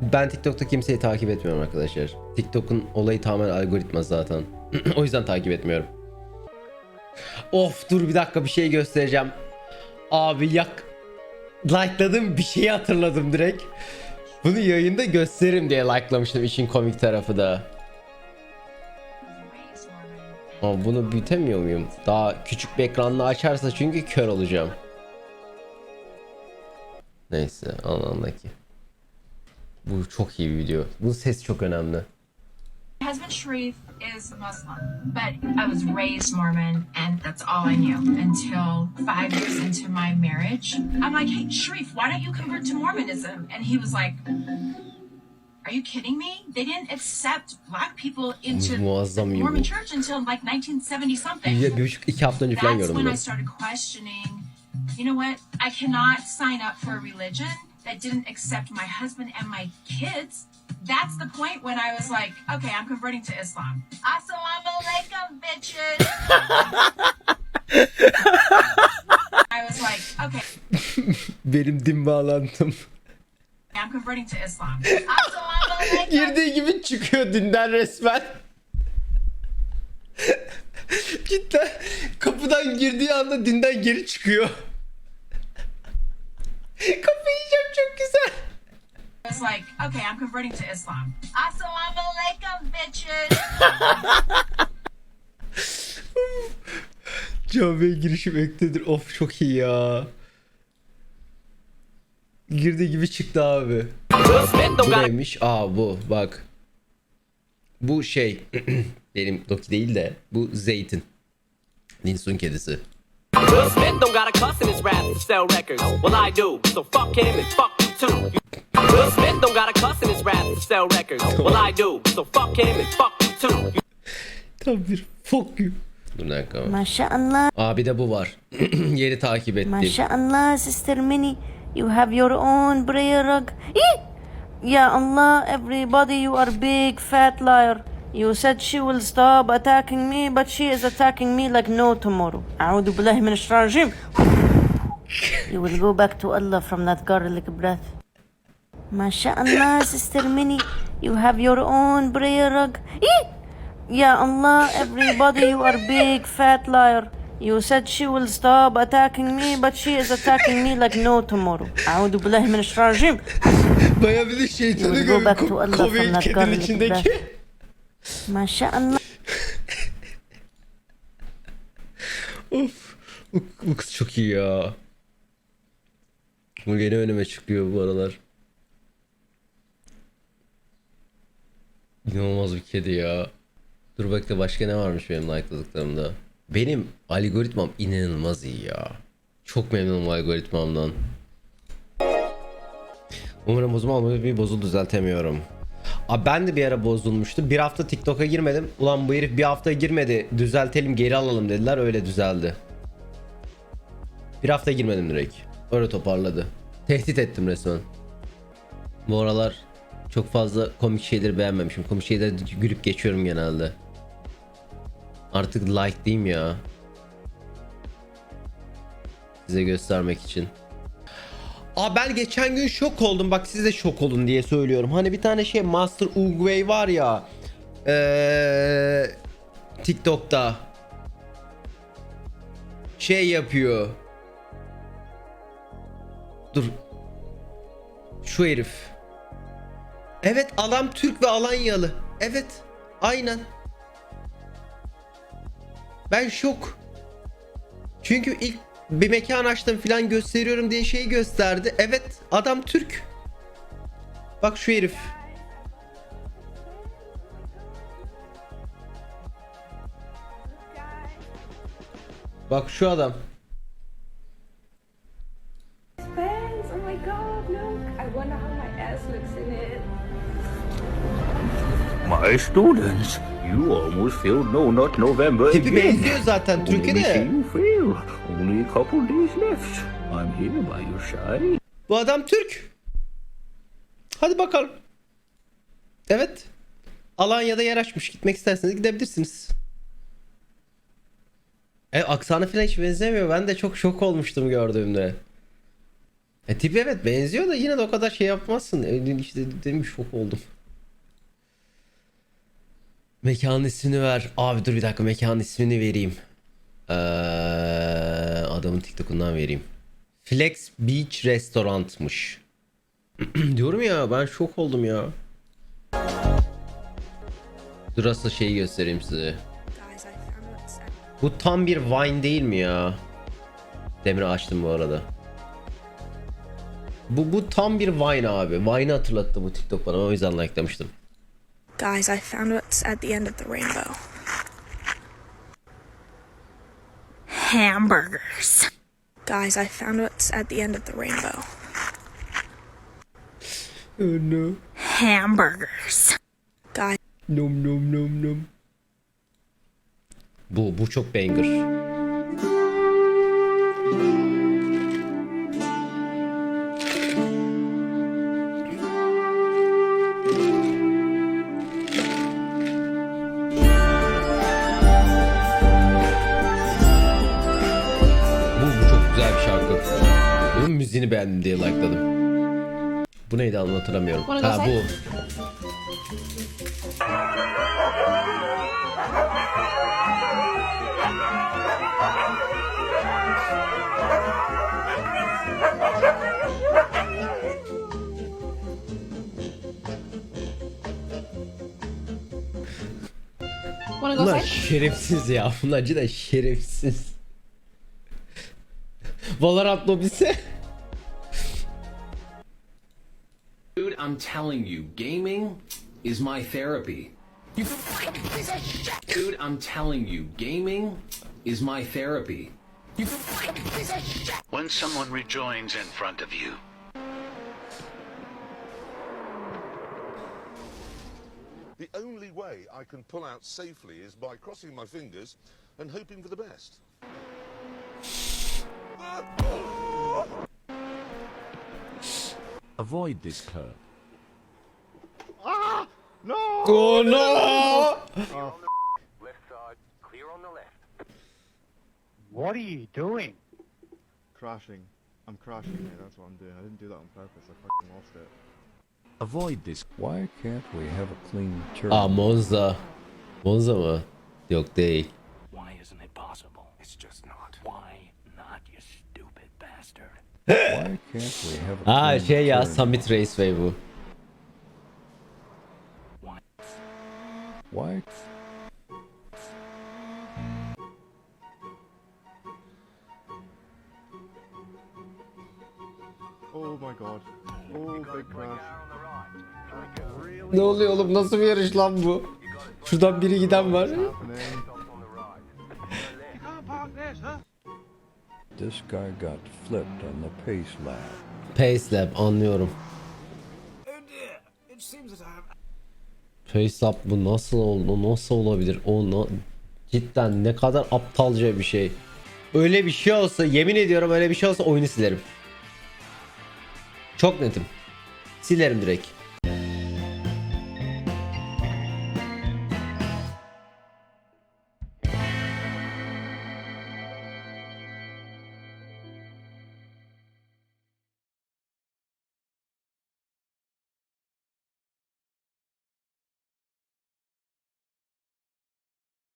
Ben TikTok'ta kimseyi takip etmiyorum arkadaşlar. TikTok'un olayı tamamen algoritma zaten. o yüzden takip etmiyorum. Of dur bir dakika bir şey göstereceğim. Abi yak like'ladım bir şeyi hatırladım direkt. Bunu yayında gösteririm diye like'lamıştım işin komik tarafı da. Ama bunu büyütemiyor muyum? Daha küçük bir ekranla açarsa çünkü kör olacağım. Neyse anlamdaki. Bu çok iyi bir video. Bu ses çok önemli. My husband Sharif is Muslim, but I was raised Mormon, and that's all I knew until five years into my marriage. I'm like, hey, Sharif, why don't you convert to Mormonism? And he was like, Are you kidding me? They didn't accept black people into the Muazzam iyi Mormon church until like 1970 something. Bir, bir buçuk iki hafta önce falan That's when. I started questioning, you know what? I cannot sign up for a religion that didn't accept my husband and my kids. That's the point when I was like, okay, I'm converting to Islam. Assalamu alaikum, bitches. I was like, okay, Benim din bağlantım. I'm converting to Islam. Assalamu alaikum. Girdiği gibi çıkıyor dinden resmen. Cidden kapıdan girdiği anda dinden geri çıkıyor. Kafayı yiyeceğim çok güzel. I was like, okay, I'm converting to Islam. Assalamu alaikum, bitches. Camiye girişim ektedir. Of çok iyi ya. Girdiği gibi çıktı abi. Bu neymiş? Aa bu bak. Bu şey benim Doki değil de bu Zeytin. Linsun kedisi. Seth don't got a cuss in his rap to sell records. Well, I do. So fuck him and fuck you too. Tam bir fuck you. Dur dakika. Maşallah. Aa bir de bu var. Yeri takip ettim. Maşallah sister Mini. You have your own prayer rug. Ya Allah everybody you are big fat liar. You said she will stop attacking me but she is attacking me like no tomorrow. A'udhu billahi minashaitanir rajim. you will go back to Allah from that garlic breath. Maşallah sister Minnie. You have your own prayer rug. Eee! Ya Allah, everybody, you are big fat liar. You said she will stop attacking me, but she is attacking me like no tomorrow. Audu billahi mineşşarjim. Baya bir de şeytanı gördüm. Ko Covid kedinin içindeki. Maşallah. of. O, o kız çok iyi ya. Bu gene önüme çıkıyor bu aralar. İnanılmaz bir kedi ya. Dur bekle başka ne varmış benim like'ladıklarımda. Benim algoritmam inanılmaz iyi ya. Çok memnunum algoritmamdan. Umarım bozulma olmadı bir bozul düzeltemiyorum. Abi ben de bir ara bozulmuştu. Bir hafta TikTok'a girmedim. Ulan bu herif bir hafta girmedi. Düzeltelim geri alalım dediler. Öyle düzeldi. Bir hafta girmedim direkt. Öyle toparladı. Tehdit ettim resmen. Bu aralar çok fazla komik şeyleri beğenmemişim. Komik şeyleri gülüp geçiyorum genelde. Artık like diyeyim ya. Size göstermek için. Aa ben geçen gün şok oldum. Bak siz de şok olun diye söylüyorum. Hani bir tane şey Master Uguay var ya. Ee, TikTok'ta. Şey yapıyor. Dur. Şu herif. Evet adam Türk ve Alanyalı. Evet. Aynen. Ben şok. Çünkü ilk bir mekan açtım falan gösteriyorum diye şey gösterdi. Evet adam Türk. Bak şu herif. Bak şu adam. My god, look. I wonder how my ass looks in it. My students, you almost failed No Not November Tipi again. benziyor zaten Only we see de. you fail. Only a couple days left. I'm here by your side. Bu adam Türk. Hadi bakalım. Evet. Alanya'da yer açmış. Gitmek isterseniz gidebilirsiniz. E aksanı falan hiç benzemiyor. Ben de çok şok olmuştum gördüğümde. E tipi evet benziyor da yine de o kadar şey yapmazsın. E, işte şok oldum. Mekanın ismini ver. Abi dur bir dakika mekanın ismini vereyim. Ee, adamın TikTok'undan vereyim. Flex Beach Restaurant'mış. Diyorum ya ben şok oldum ya. Dur asıl şeyi göstereyim size. Bu tam bir wine değil mi ya? Demir açtım bu arada. Bu bu tam bir wine abi. Wine'ı hatırlattı bu TikTok bana o yüzden likelamıştım. Guys, I found what's at the end of the rainbow. Hamburgers. Guys, I found what's at the end of the rainbow. Oh no. Hamburgers. Guys, Nom nom nom nom. Bu bu çok banger. Güzel bir şarkı. Bunun müziğini beğendim diye likeladım. Bu neydi adını hatırlamıyorum. Ha bu. Bunlar şerefsiz ya. Bunlar cidden şerefsiz. Valorant lobisi. Dude, I'm telling you, gaming is my therapy. You fucking piece of shit! Dude, I'm telling you, gaming is my therapy. You fucking piece of shit! When someone rejoins in front of you, The only way I can pull out safely is by crossing my fingers and hoping for the best. Avoid this curve. Ah, oh no! What are you doing? Crashing. I'm crashing it, that's what I'm doing. I didn't do that on purpose, I fucking lost it. Avoid this. Why can't we have a clean turn? Aa ah, Monza. Monza mı? Yok değil. why isn't it possible? It's just not. Why Aa şey ya? Summit Raceway bu. Why? Oh my god. Oh, big crash. Ne oluyor oğlum nasıl bir yarış lan bu? Şuradan biri giden var. This guy got flipped on the pace lap. Pace Lab anlıyorum. Pace Lab bu nasıl oldu? Nasıl olabilir? O na- cidden ne kadar aptalca bir şey. Öyle bir şey olsa yemin ediyorum öyle bir şey olsa oyunu silerim. Çok netim. Silerim direkt.